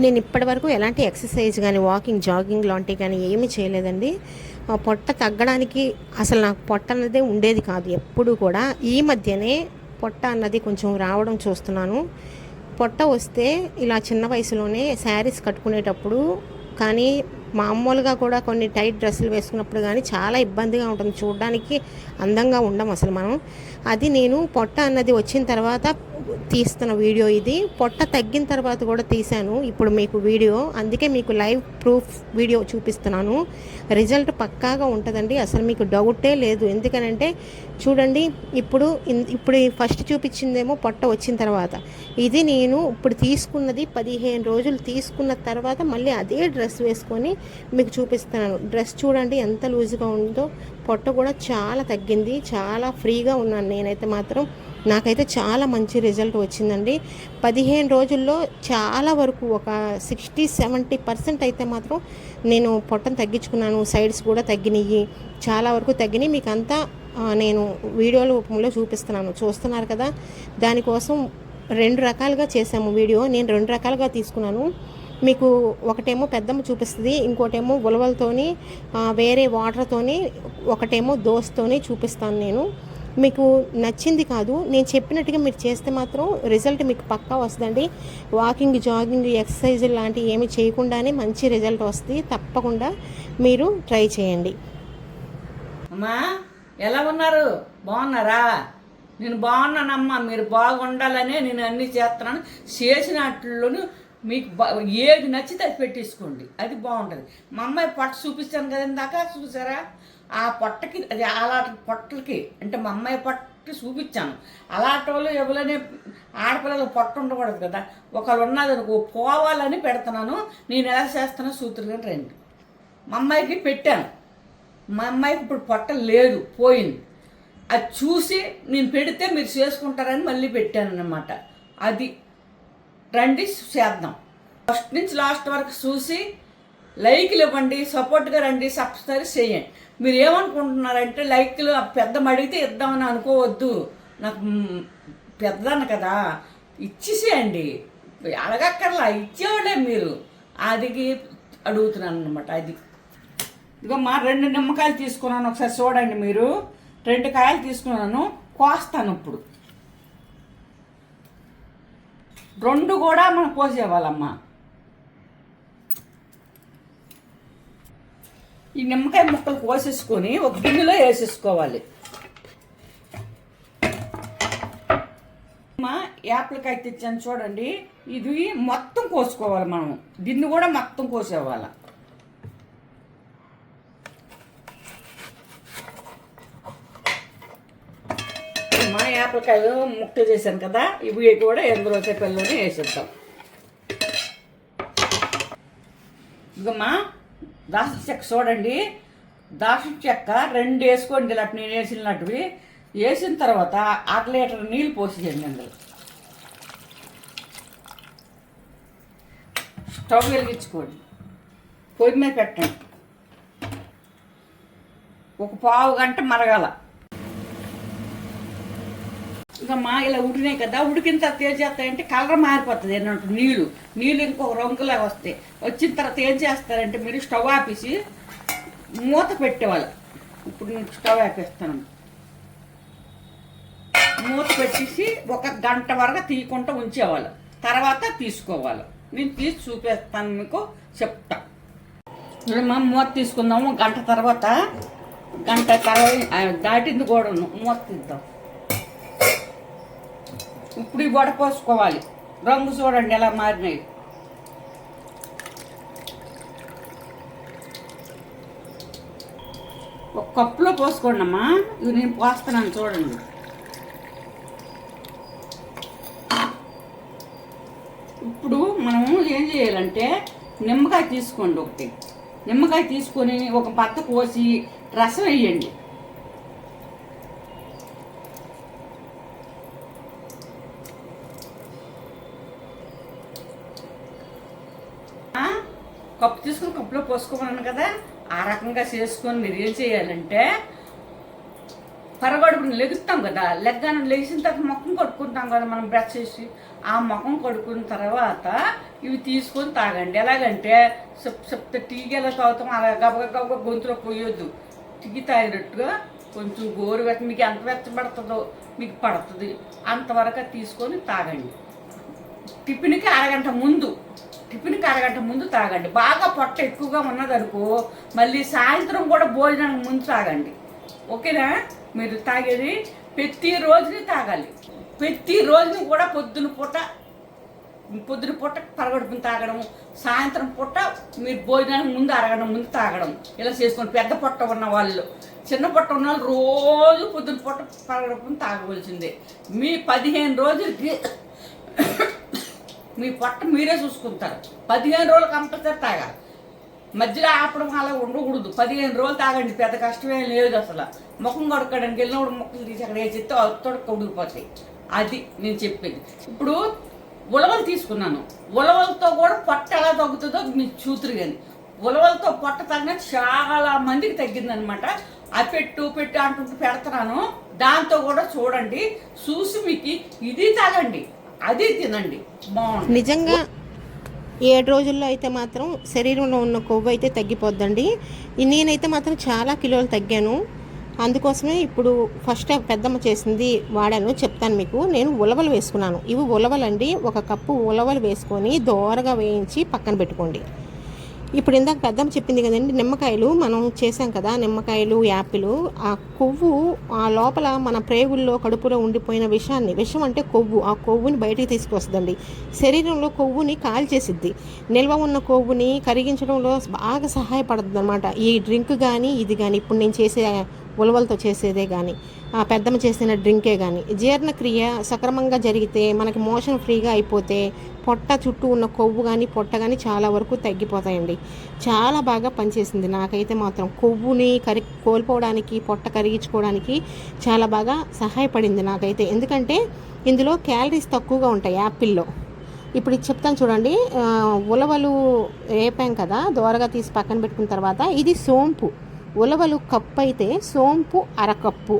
నేను ఇప్పటివరకు ఎలాంటి ఎక్సర్సైజ్ కానీ వాకింగ్ జాగింగ్ లాంటివి కానీ ఏమీ చేయలేదండి. ఆ పొట్ట తగ్గడానికి అసలు నాకు పొట్ట అన్నదే ఉండేది కాదు. ఎప్పుడు కూడా ఈ మధ్యనే పొట్ట అన్నది కొంచెం రావడం చూస్తున్నాను. పొట్ట వస్తే ఇలా చిన్న వయసులోనే శారీస్ కట్టుకునేటప్పుడు కానీ మామూలుగా కూడా కొన్ని టైట్ డ్రెస్సులు వేసుకున్నప్పుడు కానీ చాలా ఇబ్బందిగా ఉంటుంది. చూడడానికి అందంగా ఉండం అసలు మనం. అది నేను పొట్ట అన్నది వచ్చిన తర్వాత తీస్తున్న వీడియో ఇది. పొట్ట తగ్గిన తర్వాత కూడా తీశాను. ఇప్పుడు మీకు వీడియో. అందుకే మీకు లైవ్ ప్రూఫ్ వీడియో చూపిస్తున్నాను. రిజల్ట్ పక్కాగా ఉంటుందండి. అసలు మీకు డౌటే లేదు. ఎందుకనంటే చూడండి ఇప్పుడు ఇన్- ఇప్పుడు ఫస్ట్ చూపించిందేమో పొట్ట వచ్చిన తర్వాత. ఇది నేను ఇప్పుడు తీసుకున్నది పదిహేను రోజులు తీసుకున్న తర్వాత మళ్ళీ అదే డ్రెస్ వేసుకొని మీకు చూపిస్తున్నాను. డ్రెస్ చూడండి ఎంత లూజ్గా ఉందో. పొట్ట కూడా చాలా తగ్గింది. చాలా ఫ్రీగా ఉన్నాను నేనైతే మాత్రం. నాకైతే చాలా మంచి రిజల్ట్ వచ్చిందండి. పదిహేను రోజుల్లో చాలా వరకు ఒక సిక్స్టీ సెవెంటీ పర్సెంట్ అయితే మాత్రం నేను పొట్టను తగ్గించుకున్నాను. సైడ్స్ కూడా తగ్గినాయి చాలా వరకు తగ్గినాయి మీకు అంతా నేను వీడియోల రూపంలో చూపిస్తున్నాను. చూస్తున్నారు కదా? దానికోసం రెండు రకాలుగా చేసాము వీడియో. నేను రెండు రకాలుగా తీసుకున్నాను. మీకు ఒకటేమో పెద్దమ్మ చూపిస్తుంది ఇంకోటేమో ఉలవలతోని వేరే వాటర్తోని ఒకటేమో దోస్తోని చూపిస్తాను నేను. మీకు నచ్చింది కాదు. నేను చెప్పినట్టుగా మీరు చేస్తే మాత్రం రిజల్ట్ మీకు పక్కా వస్తుందండి. వాకింగ్ జాగింగ్ ఎక్సర్సైజ్ లాంటివి ఏమి చేయకుండానే మంచి రిజల్ట్ వస్తుంది. తప్పకుండా మీరు ట్రై చేయండి. అమ్మా ఎలా ఉన్నారు? బాగున్నారా? నేను బాగున్నానమ్మా. మీరు బాగుండాలనే నేను అన్ని చేస్తున్నాను. చేసినట్లును మీకు ఏది నచ్చితే అది పెట్టేసుకోండి. అది బాగుంటుంది. మా అమ్మాయి పట్టు చూపిస్తాను కదా ఇందాక. చూసారా? ఆ పొట్టకి అది అలాంటి పొట్టలకి అంటే మా అమ్మాయి పొట్టకి చూపించాను. అలాంటి వాళ్ళు ఎవరైనా ఆడపిల్లలు పొట్ట ఉండకూడదు కదా. ఒకళ్ళు ఉన్నది పోవాలని పెడుతున్నాను నేను ఎలా చేస్తానో సూత్రుగా రండి. మా అమ్మాయికి పెట్టాను. మా అమ్మాయికి ఇప్పుడు పొట్ట లేదు పోయింది. అది చూసి నేను పెడితే మీరు చేసుకుంటారని మళ్ళీ పెట్టాను అన్నమాట అది రండి చేద్దాం. ఫస్ట్ నుంచి లాస్ట్ వరకు చూసి లైక్లు ఇవ్వండి సపోర్ట్గా రండి సబ్స్క్రైబ్ చేయండి. మీరు ఏమనుకుంటున్నారంటే లైక్లు పెద్ద అడిగితే ఇద్దామని అనుకోవద్దు. నాకు మ్, పెద్దదాన్ని కదా ఇచ్చేసేయండి. అడగక్కర్లా ఇచ్చేవాడే మీరు. అదికి అడుగుతున్నాను అనమాట అది. ఇదిగో మా రెండు నిమ్మకాయలు తీసుకున్నాను ఒకసారి చూడండి మీరు. రెండు కాయలు తీసుకున్నాను కోస్తాను ఇప్పుడు. రెండు కూడా మనం కోసేవాళ్ళమ్మా. ఈ నిమ్మకాయ ముక్కలు కోసేసుకొని ఒక గిన్నెలో వేసేసుకోవాలి. మా తెచ్చాను చూడండి. ఇది మొత్తం కోసుకోవాలి మనం. దీన్ని కూడా మొత్తం కోసేవాళ్ళ. మా యాప్లకాయలు ముక్కలు చేశాను కదా ఇవి కూడా ఎందులో చెప్పల్లోనే వేసేద్దాం. ఇదిగమ్మా దాసం చెక్క చూడండి. దాసం చెక్క రెండు వేసుకోండి ఇలా నేను వేసినట్టువి వేసిన తర్వాత అర లీటర్ నీళ్ళు పోసేయండి అందులో. స్టవ్ వెలిగించుకోండి. పొయ్యి మీద పెట్టండి. ఒక పావు గంట మరగాల. ఇంకా మా ఇలా ఉడినాయి కదా ఉడికిన తర్వాత ఏం చేస్తాయంటే కలర్ మారిపోతుంది అన్నట్టు నీళ్ళు. నీళ్ళు ఇంకొక రంగులా వస్తాయి. వచ్చిన తర్వాత ఏం చేస్తారంటే మీరు స్టవ్ ఆపేసి మూత పెట్టేవాళ్ళు. ఇప్పుడు నేను స్టవ్ ఆపేస్తాను. మూత పెట్టేసి ఒక గంట వరకు తీయకుండా ఉంచేవాళ్ళు. తర్వాత తీసుకోవాలి. నేను తీసి చూపిస్తాను మీకు చెప్తా. మనం మూత తీసుకుందాము. గంట తర్వాత గంట తర్వాత దాటింది కూడా మూత తీద్దాం. ఇప్పుడు ఈ వడపోసుకోవాలి రంగు చూడండి ఎలా మారినాయి. ఒక కప్పులో పోసుకోండి అమ్మా ఇవి నేను పోస్తున్నాను చూడండి. ఇప్పుడు మనం ఏం చేయాలంటే నిమ్మకాయ తీసుకోండి ఒకటి. నిమ్మకాయ తీసుకొని ఒక పక్క కోసి రసం వేయండి ఆ, కప్పు తీసుకుని కప్పులో పోసుకోమన్నాను కదా ఆ రకంగా చేసుకొని మీరు ఏం చేయాలంటే పరగడుపుని లెగుస్తాం కదా లెగ్గాను లెగిసిన తర్వాత ముఖం కడుక్కుంటాం కదా మనం బ్రష్ చేసి ఆ ముఖం కడుక్కున్న తర్వాత ఇవి తీసుకొని తాగండి. ఎలాగంటే చెప్ చెప్తే టీకి ఎలా తాగుతాం అలా గబగ గబగ గొంతులో పోయొద్దు. టీ తాగినట్టుగా కొంచెం గోరు వెచ్చ మీకు ఎంత వెచ్చబడుతుందో మీకు పడుతుంది. అంతవరకు తీసుకొని తాగండి. టిఫిన్కి అరగంట ముందు టిఫిన్ అరగంట ముందు తాగండి. బాగా పొట్ట ఎక్కువగా ఉన్నదనుకో మళ్ళీ సాయంత్రం కూడా భోజనానికి ముందు తాగండి. ఓకేనా? మీరు తాగేది ప్రతి రోజుని తాగాలి. ప్రతి రోజుని కూడా పొద్దున పూట పొద్దున పూట పరగడుపుని తాగడం సాయంత్రం పూట మీరు భోజనానికి ముందు అరగడం ముందు తాగడం. ఇలా చేసుకోండి. పెద్ద పొట్ట ఉన్న వాళ్ళు చిన్న పొట్ట ఉన్న వాళ్ళు రోజు పొద్దున పూట పరగడుపుని తాగవలసిందే. మీ పదిహేను రోజులకి మీ పొట్ట మీరే చూసుకుంటారు. పదిహేను రోజులు కంపల్సరీ తాగాలి. మధ్యలో ఆపడం అలా ఉండకూడదు. పదిహేను రోజులు తాగండి. పెద్ద కష్టమేం లేదు అసలు. ముఖం కడుక్కోవడానికి వెళ్ళినప్పుడు ముక్కలు తీసి అక్కడ వేసిస్తే తొడక ఉడికిపోతాయి అది నేను చెప్పింది. ఇప్పుడు ఉలవలు తీసుకున్నాను. ఉలవలతో కూడా పొట్ట ఎలా తగ్గుతుందో మీకు చూతురు కానీ ఉలవలతో పొట్ట తగ్గిన చాలా మందికి తగ్గిందనమాట ఆ పెట్టు పెట్టు అంటుంటూ పెడతాను. దాంతో కూడా చూడండి. చూసి మీకు ఇది తాగండి. అది తినండి. నిజంగా ఏడు రోజుల్లో అయితే మాత్రం శరీరంలో ఉన్న కొవ్వు అయితే తగ్గిపోద్దండి. నేనైతే మాత్రం చాలా కిలోలు తగ్గాను. అందుకోసమే ఇప్పుడు ఫస్ట్ పెద్దమ్మ చేసింది వాడాను చెప్తాను మీకు. నేను ఉలవలు వేసుకున్నాను. ఇవి ఉలవలండి. ఒక కప్పు ఉలవలు వేసుకొని దోరగా వేయించి పక్కన పెట్టుకోండి. ఇప్పుడు ఇందాక పెద్దమ్మ చెప్పింది కదండి నిమ్మకాయలు మనం చేసాం కదా నిమ్మకాయలు యాపిల్ ఆ కొవ్వు ఆ లోపల మన ప్రేగుల్లో కడుపులో ఉండిపోయిన విషాన్ని విషం అంటే కొవ్వు ఆ కొవ్వుని బయటికి తీసుకొస్తుందండి. శరీరంలో కొవ్వుని కాల్చేసిద్ది. నిల్వ ఉన్న కొవ్వుని కరిగించడంలో బాగా సహాయపడుతుంది అనమాట ఈ డ్రింక్ కానీ ఇది కానీ ఇప్పుడు నేను చేసే ఉలవలతో చేసేదే కానీ పెద్దమ్మ చేసిన డ్రింకే కానీ జీర్ణక్రియ సక్రమంగా జరిగితే మనకి మోషన్ ఫ్రీగా అయిపోతే పొట్ట చుట్టూ ఉన్న కొవ్వు కానీ పొట్ట కానీ చాలా వరకు తగ్గిపోతాయండి. చాలా బాగా పనిచేసింది. నాకైతే మాత్రం కొవ్వుని కరి కోల్పోవడానికి పొట్ట కరిగించుకోవడానికి చాలా బాగా సహాయపడింది నాకైతే. ఎందుకంటే ఇందులో క్యాలరీస్ తక్కువగా ఉంటాయి యాపిల్లో. ఇప్పుడు ఇది చెప్తాను చూడండి. ఉలవలు వేపాం కదా దోరగా తీసి పక్కన పెట్టుకున్న తర్వాత ఇది సోంపు. ఉలవలు కప్పు అయితే సోంపు అరకప్పు.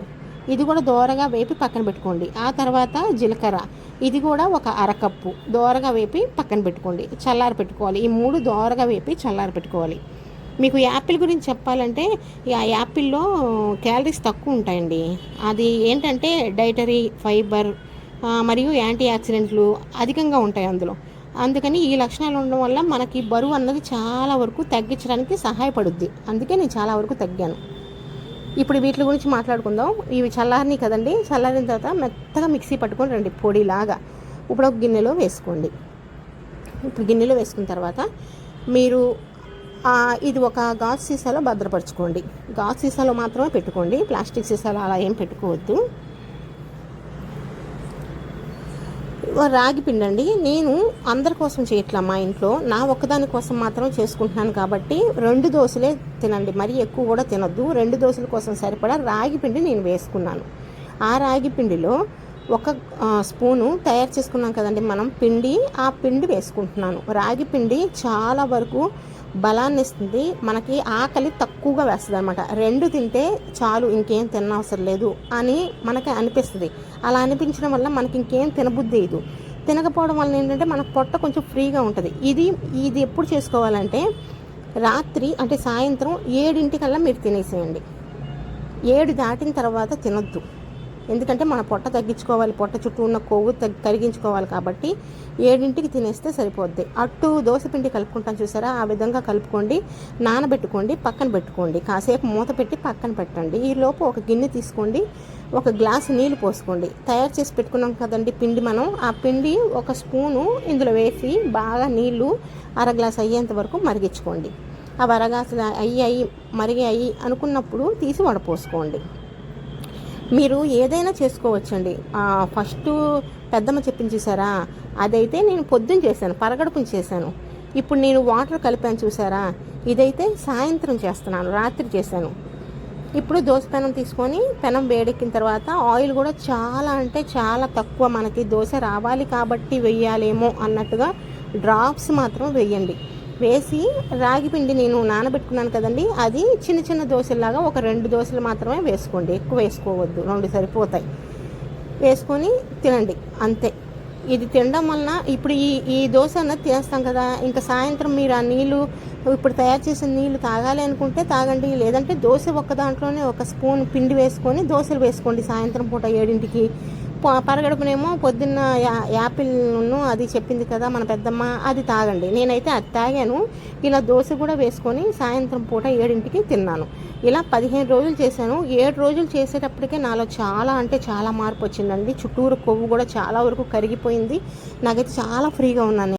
ఇది కూడా దోరగా వేపి పక్కన పెట్టుకోండి. ఆ తర్వాత జీలకర్ర. ఇది కూడా ఒక అరకప్పు. దోరగా వేపి పక్కన పెట్టుకోండి. చల్లారి పెట్టుకోవాలి. ఈ మూడు దోరగా వేపి చల్లారి పెట్టుకోవాలి. మీకు యాపిల్ గురించి చెప్పాలంటే ఆ యాపిల్లో క్యాలరీస్ తక్కువ ఉంటాయండి. అది ఏంటంటే డైటరీ ఫైబర్ మరియు యాంటీ ఆక్సిడెంట్లు అధికంగా ఉంటాయి అందులో. అందుకని ఈ లక్షణాలు ఉండడం వల్ల మనకి బరువు అన్నది చాలా వరకు తగ్గించడానికి సహాయపడుద్ది. అందుకే నేను చాలా వరకు తగ్గాను. ఇప్పుడు వీటి గురించి మాట్లాడుకుందాం. ఇవి చల్లారినాయి కదండి. చల్లారిన తర్వాత మెత్తగా మిక్సీ పట్టుకొని రండి పొడిలాగా. ఇప్పుడు ఒక గిన్నెలో వేసుకోండి. ఇప్పుడు గిన్నెలో వేసుకున్న తర్వాత మీరు ఇది ఒక గాజు సీసాలో భద్రపరచుకోండి. గాజు సీసాలో మాత్రమే పెట్టుకోండి. ప్లాస్టిక్ సీసాలో అలా ఏం పెట్టుకోవద్దు. రాగి పిండి అండి నేను అందరి కోసం చేయట్లా మా ఇంట్లో. నా ఒక్కదాని కోసం మాత్రం చేసుకుంటున్నాను కాబట్టి రెండు దోశలే తినండి. మరీ ఎక్కువ కూడా తినొద్దు. రెండు దోశల కోసం సరిపడా రాగి పిండి నేను వేసుకున్నాను. ఆ రాగి పిండిలో ఒక స్పూను తయారు చేసుకున్నాం కదండి మనం. పిండి ఆ పిండి వేసుకుంటున్నాను. రాగి పిండి చాలా వరకు బలాన్ని ఇస్తుంది మనకి ఆకలి తక్కువగా వేస్తుంది అనమాట రెండు తింటే చాలు ఇంకేం తినవసరం లేదు అని మనకి అనిపిస్తుంది. అలా అనిపించడం వల్ల మనకి ఇంకేం తినబుద్ధి లేదు. తినకపోవడం వల్ల ఏంటంటే మన పొట్ట కొంచెం ఫ్రీగా ఉంటుంది. ఇది ఇది ఎప్పుడు చేసుకోవాలంటే రాత్రి అంటే సాయంత్రం ఏడింటికల్లా మీరు తినేసేయండి. ఏడు దాటిన తర్వాత తినొద్దు. ఎందుకంటే మన పొట్ట తగ్గించుకోవాలి పొట్ట చుట్టూ ఉన్న కొవ్వు తగ్గి కరిగించుకోవాలి కాబట్టి ఏడింటికి తినేస్తే సరిపోద్ది. అట్టు దోశపిండి కలుపుకుంటాం చూసారా? ఆ విధంగా కలుపుకోండి నానబెట్టుకోండి పక్కన పెట్టుకోండి. కాసేపు మూత పెట్టి పక్కన పెట్టండి. ఈ లోపు ఒక గిన్నె తీసుకోండి ఒక గ్లాసు నీళ్ళు పోసుకోండి. తయారు చేసి పెట్టుకున్నాం కదండి పిండి మనం. ఆ పిండి ఒక స్పూను ఇందులో వేసి బాగా నీళ్ళు అర గ్లాస్ అయ్యేంత వరకు మరిగించుకోండి. అవి అరగాసు అయ్యి అయ్యి మరిగి అయ్యి అనుకున్నప్పుడు తీసి వడపోసుకోండి. మీరు ఏదైనా చేసుకోవచ్చండి. ఫస్ట్ పెద్దమ్మ చెప్పింది చూసారా? అదైతే నేను పొద్దున్న చేశాను పరగడుపుని చేశాను. ఇప్పుడు నేను వాటర్ కలిపాను చూసారా? ఇదైతే సాయంత్రం చేస్తున్నాను రాత్రి చేశాను. ఇప్పుడు దోశ పెనం తీసుకొని పెనం వేడెక్కిన తర్వాత ఆయిల్ కూడా చాలా అంటే చాలా తక్కువ మనకి దోశ రావాలి కాబట్టి వెయ్యాలేమో అన్నట్టుగా డ్రాప్స్ మాత్రం వేయండి. వేసి రాగి పిండి నేను నానబెట్టుకున్నాను కదండి. అది చిన్న చిన్న దోశలాగా ఒక రెండు దోశలు మాత్రమే వేసుకోండి. ఎక్కువ వేసుకోవద్దు. రెండు సరిపోతాయి. వేసుకొని తినండి. అంతే. ఇది తినడం వలన ఇప్పుడు ఈ ఈ దోశ అన్నది తినేస్తాం కదా. ఇంకా సాయంత్రం మీరు ఆ నీళ్ళు ఇప్పుడు తయారు చేసిన నీళ్ళు తాగాలి అనుకుంటే తాగండి. లేదంటే దోశ ఒక్క దాంట్లోనే ఒక స్పూన్ పిండి వేసుకొని దోశలు వేసుకోండి సాయంత్రం పూట ఏడింటికి. పరగడుపునేమో పొద్దున్న యా యాపిల్ను అది చెప్పింది కదా మన పెద్దమ్మ అది తాగండి. నేనైతే అది తాగాను. ఇలా దోశ కూడా వేసుకొని సాయంత్రం పూట ఏడింటికి తిన్నాను. ఇలా పదిహేను రోజులు చేశాను. ఏడు రోజులు చేసేటప్పటికే నాలో చాలా అంటే చాలా మార్పు వచ్చిందండి. చుట్టూరు కొవ్వు కూడా చాలా వరకు కరిగిపోయింది. నాకైతే చాలా ఫ్రీగా ఉన్నాను.